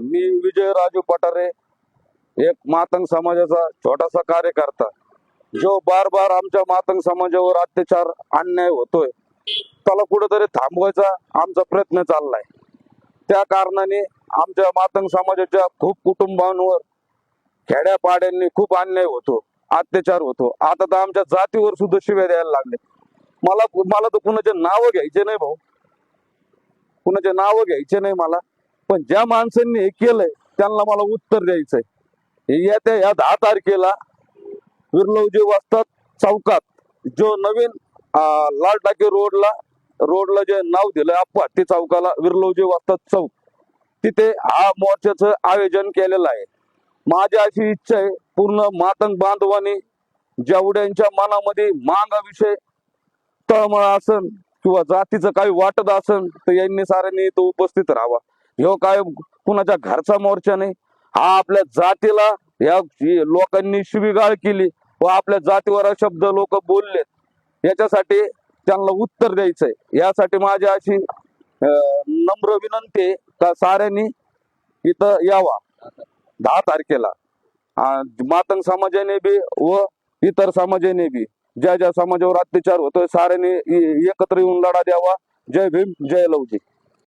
मी विजय राजू पठारे एक मातंग समाजाचा छोटासा कार्यकर्ता. जो बार बार आमच्या मातंग समाजावर अत्याचार अन्याय होतोय त्याला कुठेतरी थांबवायचा आमचा प्रयत्न चाललाय. त्या कारणाने आमच्या मातंग समाजाच्या खूप कुटुंबांवर खेड्यापाड्यांनी खूप अन्याय होतो अत्याचार होतो. आता तर आमच्या जातीवर सुद्धा शिव्या द्यायला लागले. मला मला तर कुणाचे नावं घ्यायचे नाही भाऊ. कुणाचे नावं घ्यायचे नाही मला. पण ज्या माणसांनी हे केलंय त्यांना मला उत्तर द्यायचंय. या येत्या या दहा तारखेला विरलवजी वाजतात चौकात जो नवीन लाल टाके रोडला रोडला जे नाव दिलंय अपघाती चौकाला विरलवजी वाजतात चौक. तिथे हा मोर्चाचं आयोजन केलेलं आहे. माझी अशी इच्छा आहे पूर्ण मातंग बांधवानी जेवढ्यांच्या मनामध्ये मागाविषयी तळमळ असन किंवा जातीचं काही वाटत असन तर यांनी साऱ्यांनी इथं उपस्थित राहावा. ह्यो काय कुणाच्या घरचा मोर्चा नाही. हा आपल्या जातीला या लोकांनी शिवीगाळ केली व आपल्या जातीवर शब्द लोक बोलले. याच्यासाठी त्यांना उत्तर द्यायचंय. यासाठी माझी अशी अं, नम्र विनंती का साऱ्यांनी इथं यावा. दहा तारखेला. मातंग समाजाने बी व इतर समाजाने बी. ज्या ज्या समाजावर अत्याचार होतोय साऱ्यांनी एकत्र येऊन लढा द्यावा. जय भीम जय लवजी.